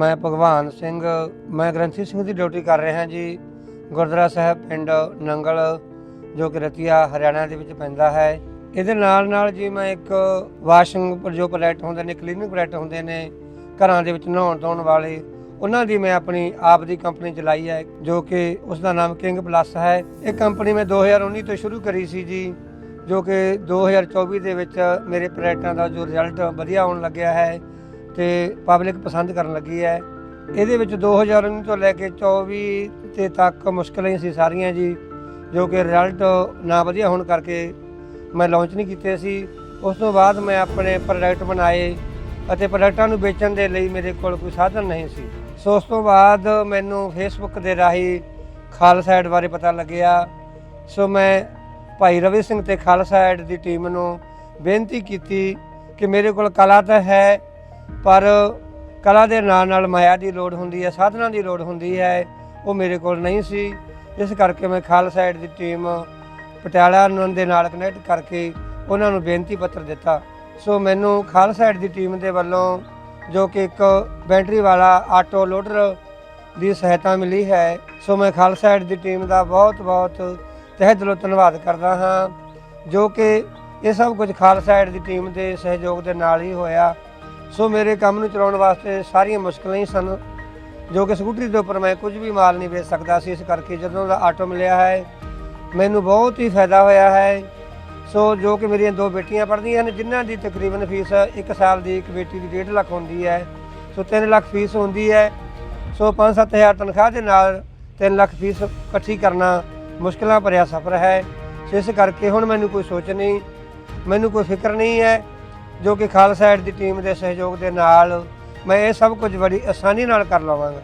ਮੈਂ ਭਗਵਾਨ ਸਿੰਘ, ਮੈਂ ਗ੍ਰੰਥੀ ਸਿੰਘ ਦੀ ਡਿਊਟੀ ਕਰ ਰਿਹਾ ਜੀ। ਗੁਰਦੁਆਰਾ ਸਾਹਿਬ ਪਿੰਡ ਨੰਗਲ, ਜੋ ਕਿ ਰਤੀਆ, ਹਰਿਆਣਾ ਦੇ ਵਿੱਚ ਪੈਂਦਾ ਹੈ। ਇਹਦੇ ਨਾਲ ਨਾਲ ਜੀ ਮੈਂ ਇੱਕ ਵਾਸ਼ਿੰਗ ਜੋ ਪ੍ਰੋਜੈਕਟ ਹੁੰਦੇ ਨੇ ਕਲੀਨਿੰਗ ਪ੍ਰੋਜੈਕਟ ਹੁੰਦੇ ਨੇ, ਘਰਾਂ ਦੇ ਵਿੱਚ ਨਹਾਉਣ ਧੋਣ ਵਾਲੇ, ਉਹਨਾਂ ਦੀ ਮੈਂ ਆਪਣੀ, ਆਪ ਦੀ ਕੰਪਨੀ ਚਲਾਈ ਹੈ, ਜੋ ਕਿ ਉਸ ਦਾ ਨਾਮ ਕਿੰਗ ਪਲੱਸ ਹੈ। ਇਹ ਕੰਪਨੀ ਮੈਂ 2019 ਤੋਂ ਸ਼ੁਰੂ ਕਰੀ ਸੀ ਜੀ, ਜੋ ਕਿ 2024 ਦੇ ਵਿੱਚ ਮੇਰੇ ਪ੍ਰੋਜੈਕਟਾਂ ਦਾ ਜੋ ਰਿਜ਼ਲਟ ਵਧੀਆ ਆਉਣ ਲੱਗਿਆ ਹੈ। ਤੇ ਪਬਲਿਕ ਪਸੰਦ ਕਰਨ ਲੱਗੀ ਹੈ। ਇਹਦੇ ਵਿੱਚ 2019 ਤੋਂ ਲੈ ਕੇ 24 ਤੇ ਤੱਕ ਮੁਸ਼ਕਲਾਂ ਹੀ ਸੀ ਸਾਰੀਆਂ ਜੀ, ਜੋ ਕਿ ਰਿਜ਼ਲਟ ਨਾ ਵਧੀਆ ਹੋਣ ਕਰਕੇ ਮੈਂ ਲਾਂਚ ਨਹੀਂ ਕੀਤੇ ਸੀ। ਉਸ ਤੋਂ ਬਾਅਦ ਮੈਂ ਆਪਣੇ ਪ੍ਰੋਡਕਟ ਬਣਾਏ ਅਤੇ ਪ੍ਰੋਡਕਟਾਂ ਨੂੰ ਵੇਚਣ ਦੇ ਲਈ ਮੇਰੇ ਕੋਲ ਕੋਈ ਸਾਧਨ ਨਹੀਂ ਸੀ। ਸੋ ਉਸ ਤੋਂ ਬਾਅਦ ਮੈਨੂੰ ਫੇਸਬੁੱਕ ਦੇ ਰਾਹੀਂ ਖਾਲਸਾ ਐਡ ਬਾਰੇ ਪਤਾ ਲੱਗਿਆ। ਸੋ ਮੈਂ ਭਾਈ ਰਵੀ ਸਿੰਘ ਤੇ ਖਾਲਸਾ ਐਡ ਦੀ ਟੀਮ ਨੂੰ ਬੇਨਤੀ ਕੀਤੀ ਕਿ ਮੇਰੇ ਕੋਲ ਕਲਾ ਤਾਂ ਹੈ ਪਰ ਕਲਾ ਦੇ ਨਾਲ ਨਾਲ ਮਾਇਆ ਦੀ ਲੋੜ ਹੁੰਦੀ ਹੈ, ਸਾਧਨਾਂ ਦੀ ਲੋੜ ਹੁੰਦੀ ਹੈ, ਉਹ ਮੇਰੇ ਕੋਲ ਨਹੀਂ ਸੀ। ਇਸ ਕਰਕੇ ਮੈਂ ਖਾਲਸਾ ਐਡ ਦੀ ਟੀਮ ਪਟਿਆਲਾ ਨੂੰ ਦੇ ਨਾਲ ਕਨੈਕਟ ਕਰਕੇ ਉਹਨਾਂ ਨੂੰ ਬੇਨਤੀ ਪੱਤਰ ਦਿੱਤਾ। ਸੋ ਮੈਨੂੰ ਖਾਲਸਾ ਐਡ ਦੀ ਟੀਮ ਦੇ ਵੱਲੋਂ ਜੋ ਕਿ ਇੱਕ ਬੈਟਰੀ ਵਾਲਾ ਆਟੋ ਲੋਡਰ ਦੀ ਸਹਾਇਤਾ ਮਿਲੀ ਹੈ, ਸੋ ਮੈਂ ਖਾਲਸਾ ਐਡ ਦੀ ਟੀਮ ਦਾ ਬਹੁਤ ਬਹੁਤ ਤਹਿ ਦਿਲੋਂ ਧੰਨਵਾਦ ਕਰਦਾ ਹਾਂ। ਜੋ ਕਿ ਇਹ ਸਭ ਕੁਝ ਖਾਲਸਾ ਐਡ ਦੀ ਟੀਮ ਦੇ ਸਹਿਯੋਗ ਦੇ ਨਾਲ ਹੀ ਹੋਇਆ। ਸੋ ਮੇਰੇ ਕੰਮ ਨੂੰ ਚਲਾਉਣ ਵਾਸਤੇ ਸਾਰੀਆਂ ਮੁਸ਼ਕਲਾਂ ਹੀ ਸਨ, ਜੋ ਕਿ ਸਕੂਟਰੀ ਦੇ ਉੱਪਰ ਮੈਂ ਕੁਝ ਵੀ ਮਾਲ ਨਹੀਂ ਵੇਚ ਸਕਦਾ ਸੀ, ਇਸ ਕਰਕੇ ਜਦੋਂ ਦਾ ਆਟੋ ਮਿਲਿਆ ਹੈ, ਮੈਨੂੰ ਬਹੁਤ ਹੀ ਫਾਇਦਾ ਹੋਇਆ ਹੈ। ਸੋ ਜੋ ਕਿ ਮੇਰੀਆਂ ਦੋ ਬੇਟੀਆਂ ਪੜ੍ਹਦੀਆਂ ਹਨ, ਜਿਨ੍ਹਾਂ ਦੀ ਤਕਰੀਬਨ ਫੀਸ 1 ਸਾਲ ਦੀ, ਇੱਕ ਬੇਟੀ ਦੀ 1.5 ਲੱਖ ਹੁੰਦੀ ਹੈ। ਸੋ 3 ਲੱਖ ਫੀਸ ਹੁੰਦੀ ਹੈ। ਸੋ 5-7000 ਤਨਖਾਹ ਦੇ ਨਾਲ 3 ਲੱਖ ਫੀਸ ਇਕੱਠੀ ਕਰਨਾ ਮੁਸ਼ਕਲਾਂ ਭਰਿਆ ਸਫ਼ਰ ਹੈ। ਸੋ ਇਸ ਕਰਕੇ ਹੁਣ ਮੈਨੂੰ ਕੋਈ ਸੋਚ ਨਹੀਂ, ਮੈਨੂੰ ਕੋਈ ਫਿਕਰ ਨਹੀਂ ਹੈ। ਜੋ ਕਿ ਖਾਲਸਾ ਐਡ ਦੀ ਟੀਮ ਦੇ ਸਹਿਯੋਗ ਦੇ ਨਾਲ ਮੈਂ ਇਹ ਸਭ ਕੁਝ ਬੜੀ ਆਸਾਨੀ ਨਾਲ ਕਰ ਲਵਾਂਗਾ।